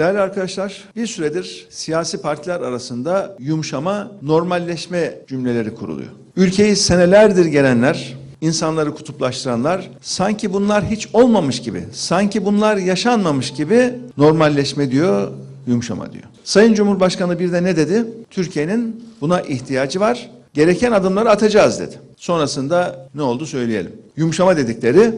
Değerli arkadaşlar, bir süredir siyasi partiler arasında yumuşama, normalleşme cümleleri kuruluyor. Ülkeyi senelerdir gelenler, insanları kutuplaştıranlar sanki bunlar hiç olmamış gibi, sanki bunlar yaşanmamış gibi normalleşme diyor, yumuşama diyor. Sayın Cumhurbaşkanı bir de ne dedi? Türkiye'nin buna ihtiyacı var. Gereken adımları atacağız dedi. Sonrasında ne oldu söyleyelim. Yumuşama dedikleri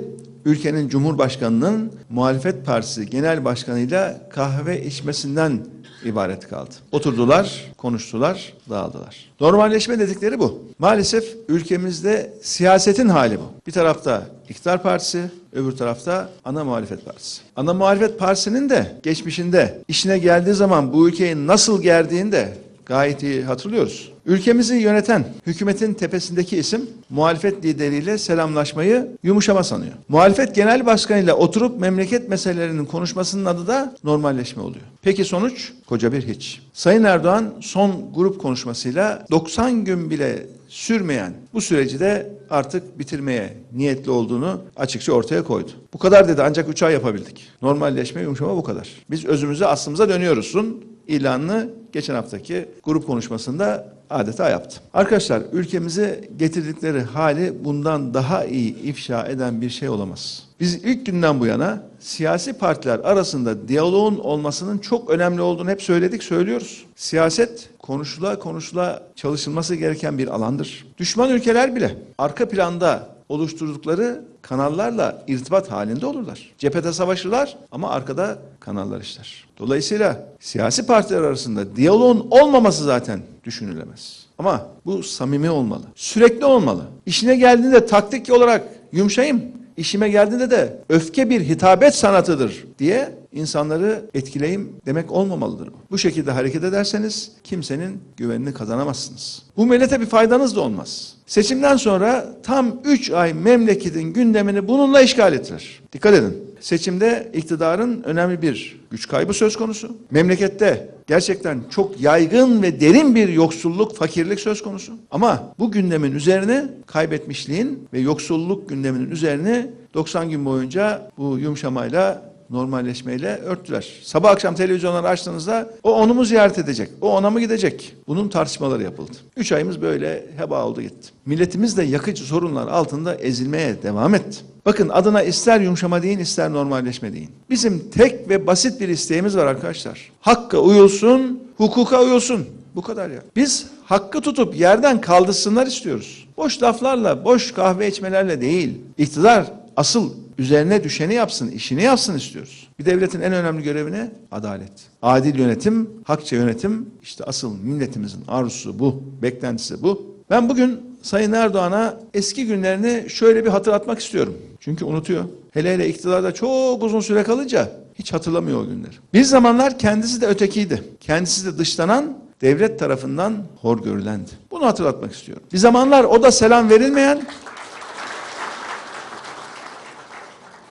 ülkenin Cumhurbaşkanı'nın muhalefet partisi genel başkanıyla kahve içmesinden ibaret kaldı. Oturdular, konuştular, dağıldılar. Normalleşme dedikleri bu. Maalesef ülkemizde siyasetin hali bu. Bir tarafta iktidar partisi, öbür tarafta ana muhalefet partisi. Ana muhalefet partisinin de geçmişinde işine geldiği zaman bu ülkeyi nasıl gerdiğini de gayet iyi hatırlıyoruz. Ülkemizi yöneten hükümetin tepesindeki isim muhalefet lideriyle selamlaşmayı yumuşama sanıyor. Muhalefet genel başkanıyla oturup memleket meselelerinin konuşmasının adı da normalleşme oluyor. Peki sonuç? Koca bir hiç. Sayın Erdoğan son grup konuşmasıyla 90 gün bile sürmeyen bu süreci de artık bitirmeye niyetli olduğunu açıkça ortaya koydu. Bu kadar dedi ancak 3 ay yapabildik. Normalleşme yumuşama bu kadar. Biz özümüze aslımıza dönüyoruzsun ilanını geçen haftaki grup konuşmasında adeta yaptı. Arkadaşlar ülkemize getirdikleri hali bundan daha iyi ifşa eden bir şey olamaz. Biz ilk günden bu yana siyasi partiler arasında diyaloğun olmasının çok önemli olduğunu hep söyledik, söylüyoruz. Siyaset konuşula konuşula çalışılması gereken bir alandır. Düşman ülkeler bile arka planda oluşturdukları kanallarla irtibat halinde olurlar. Cephede savaşırlar ama arkada kanallar işler. Dolayısıyla siyasi partiler arasında diyaloğun olmaması zaten düşünülemez. Ama bu samimi olmalı. Sürekli olmalı. İşine geldiğinde taktik olarak yumuşayayım, işime geldiğinde de öfke bir hitabet sanatıdır diye insanları etkileyim demek olmamalıdır bu. Şekilde hareket ederseniz kimsenin güvenini kazanamazsınız. Bu millete bir faydanız da olmaz. Seçimden sonra tam 3 ay memleketin gündemini bununla işgal ettiler. Dikkat edin. Seçimde iktidarın önemli bir güç kaybı söz konusu. Memlekette gerçekten çok yaygın ve derin bir yoksulluk, fakirlik söz konusu. Ama bu gündemin üzerine kaybetmişliğin ve yoksulluk gündeminin üzerine 90 gün boyunca bu yumuşamayla normalleşmeyle örttüler. Sabah akşam televizyonları açtığınızda o onu mu ziyaret edecek? O ona mı gidecek? Bunun tartışmaları yapıldı. Üç ayımız böyle heba oldu gitti. Milletimiz de yakıcı sorunlar altında ezilmeye devam etti. Bakın adına ister yumuşama deyin ister normalleşme deyin. Bizim tek ve basit bir isteğimiz var arkadaşlar. Hakka uyulsun, hukuka uyulsun. Bu kadar ya. Biz hakkı tutup yerden kaldırsınlar istiyoruz. Boş laflarla, boş kahve içmelerle değil. İktidar asıl üzerine düşeni yapsın, işini yapsın istiyoruz. Bir devletin en önemli görevi ne? Adalet. Adil yönetim, hakça yönetim işte asıl milletimizin arzusu bu, beklentisi bu. Ben bugün Sayın Erdoğan'a eski günlerini şöyle bir hatırlatmak istiyorum. Çünkü unutuyor. Hele hele iktidarda çok uzun süre kalınca hiç hatırlamıyor o günleri. Bir zamanlar kendisi de ötekiydi. Kendisi de dışlanan, devlet tarafından hor görülendi. Bunu hatırlatmak istiyorum. Bir zamanlar o da selam verilmeyen,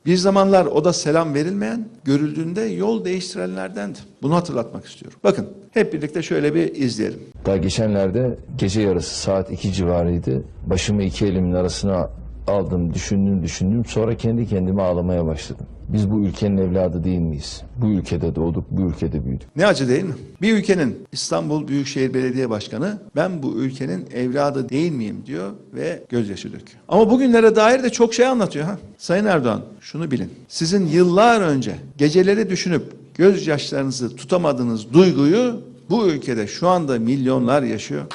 Bir zamanlar o da selam verilmeyen, görüldüğünde yol değiştirenlerdendi. Bunu hatırlatmak istiyorum. Bakın hep birlikte şöyle bir izleyelim. Daha geçenlerde gece yarısı saat 2 civarıydı. Başımı iki elimin arasına aldım, düşündüm, düşündüm. Sonra kendi kendime ağlamaya başladım. Biz bu ülkenin evladı değil miyiz? Bu ülkede doğduk, bu ülkede büyüdük. Ne acı değil mi? Bir ülkenin İstanbul Büyükşehir Belediye Başkanı ben bu ülkenin evladı değil miyim diyor ve gözyaşı döküyor. Ama bugünlere dair de çok şey anlatıyor ha. Sayın Erdoğan şunu bilin. Sizin yıllar önce geceleri düşünüp gözyaşlarınızı tutamadığınız duyguyu bu ülkede şu anda milyonlar yaşıyor.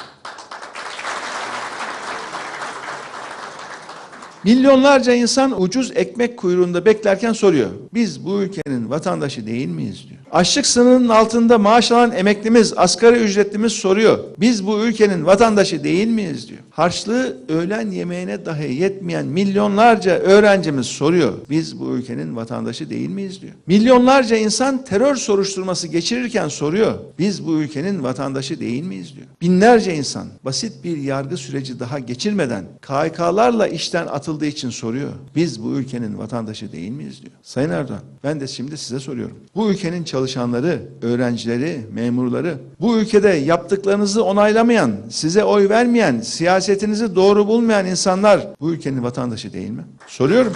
Milyonlarca insan ucuz ekmek kuyruğunda beklerken soruyor. Biz bu ülkenin vatandaşı değil miyiz diyor. Açlık sınırının altında maaş alan emeklimiz, asgari ücretlimiz soruyor. Biz bu ülkenin vatandaşı değil miyiz diyor. Harçlığı öğlen yemeğine dahi yetmeyen milyonlarca öğrencimiz soruyor. Biz bu ülkenin vatandaşı değil miyiz diyor. Milyonlarca insan terör soruşturması geçirirken soruyor. Biz bu ülkenin vatandaşı değil miyiz diyor. Binlerce insan basit bir yargı süreci daha geçirmeden KHK'larla işten atıldığı için soruyor. Biz bu ülkenin vatandaşı değil miyiz diyor. Sayın Erdoğan ben de şimdi size soruyorum. Bu ülkenin çalışanları, öğrencileri, memurları, bu ülkede yaptıklarınızı onaylamayan, size oy vermeyen, siyasetinizi doğru bulmayan insanlar bu ülkenin vatandaşı değil mi? Soruyorum.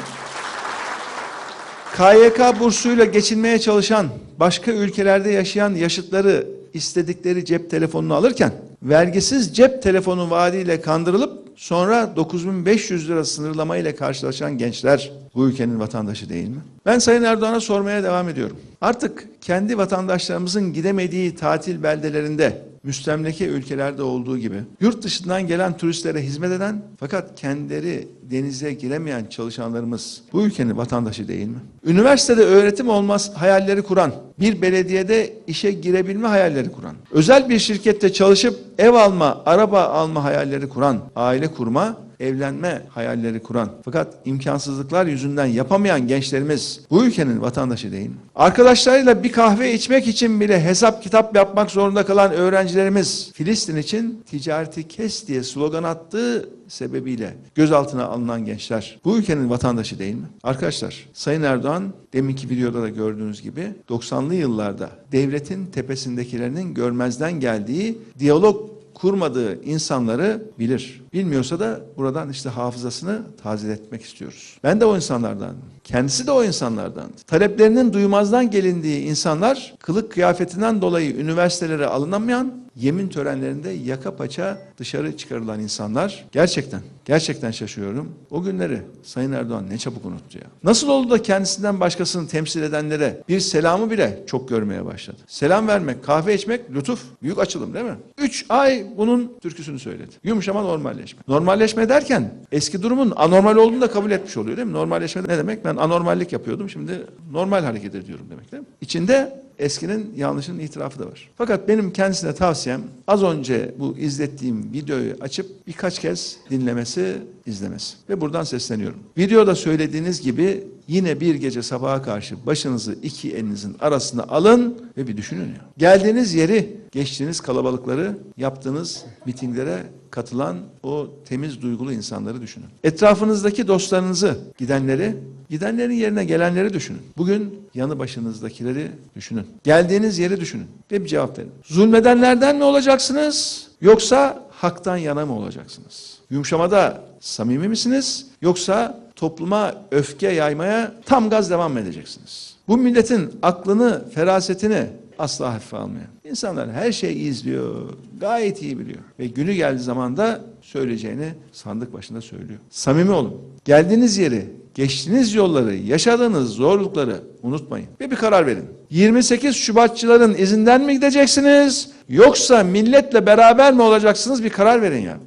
KYK bursuyla geçinmeye çalışan, başka ülkelerde yaşayan yaşıtları istedikleri cep telefonunu alırken vergisiz cep telefonu vaadiyle kandırılıp sonra 9500 lira sınırlama ile karşılaşan gençler bu ülkenin vatandaşı değil mi? Ben Sayın Erdoğan'a sormaya devam ediyorum. Artık kendi vatandaşlarımızın gidemediği tatil beldelerinde müstemleke ülkelerde olduğu gibi yurt dışından gelen turistlere hizmet eden fakat kendileri denize giremeyen çalışanlarımız bu ülkenin vatandaşı değil mi? Üniversitede öğretim olmaz hayalleri kuran, bir belediyede işe girebilme hayalleri kuran, özel bir şirkette çalışıp ev alma, araba alma hayalleri kuran, aile kurma, evlenme hayalleri kuran fakat imkansızlıklar yüzünden yapamayan gençlerimiz bu ülkenin vatandaşı değil? Arkadaşlarıyla bir kahve içmek için bile hesap kitap yapmak zorunda kalan öğrencilerimiz Filistin için ticareti kes diye slogan attığı sebebiyle gözaltına alınan gençler bu ülkenin vatandaşı değil mi? Arkadaşlar Sayın Erdoğan deminki videoda da gördüğünüz gibi 90'lı yıllarda devletin tepesindekilerinin görmezden geldiği diyalog kurmadığı insanları bilir. Bilmiyorsa da buradan işte hafızasını tazeletmek istiyoruz. Ben de o insanlardan. Kendisi de o insanlardan. Taleplerinin duymazdan gelindiği insanlar kılık kıyafetinden dolayı üniversitelere alınamayan yemin törenlerinde yaka paça dışarı çıkarılan insanlar gerçekten gerçekten şaşıyorum. O günleri Sayın Erdoğan ne çabuk unuttu ya. Nasıl oldu da kendisinden başkasını temsil edenlere bir selamı bile çok görmeye başladı. Selam vermek, kahve içmek lütuf, büyük açılım değil mi? Üç ay bunun türküsünü söyledi. Yumuşama normalleşme. Normalleşme derken eski durumun anormal olduğunu da kabul etmiş oluyor değil mi? Normalleşme ne demek? Ben anormallik yapıyordum şimdi normal hareket ediyorum demek değil mi? İçinde eskinin yanlışının itirafı da var. Fakat benim kendisine tavsiyem az önce bu izlettiğim videoyu açıp birkaç kez dinlemesi, izlemesi. Ve buradan sesleniyorum. Videoda söylediğiniz gibi yine bir gece sabaha karşı başınızı iki elinizin arasına alın ve bir düşünün ya. Geldiğiniz yeri, geçtiğiniz kalabalıkları, yaptığınız mitinglere katılan o temiz duygulu insanları düşünün. Etrafınızdaki dostlarınızı, gidenleri, gidenlerin yerine gelenleri düşünün. Bugün yanı başınızdakileri düşünün. Geldiğiniz yeri düşünün ve bir cevap verin. Zulmedenlerden mi olacaksınız yoksa haktan yana mı olacaksınız? Yumuşamada samimi misiniz yoksa topluma öfke yaymaya tam gaz devam edeceksiniz? Bu milletin aklını, ferasetini asla hafife almayan. İnsanlar her şeyi izliyor, gayet iyi biliyor. Ve günü geldiği zaman da söyleyeceğini sandık başında söylüyor. Samimi olun. Geldiğiniz yeri, geçtiğiniz yolları, yaşadığınız zorlukları unutmayın. Ve bir karar verin. 28 Şubatçıların izinden mi gideceksiniz? Yoksa milletle beraber mi olacaksınız? Bir karar verin ya.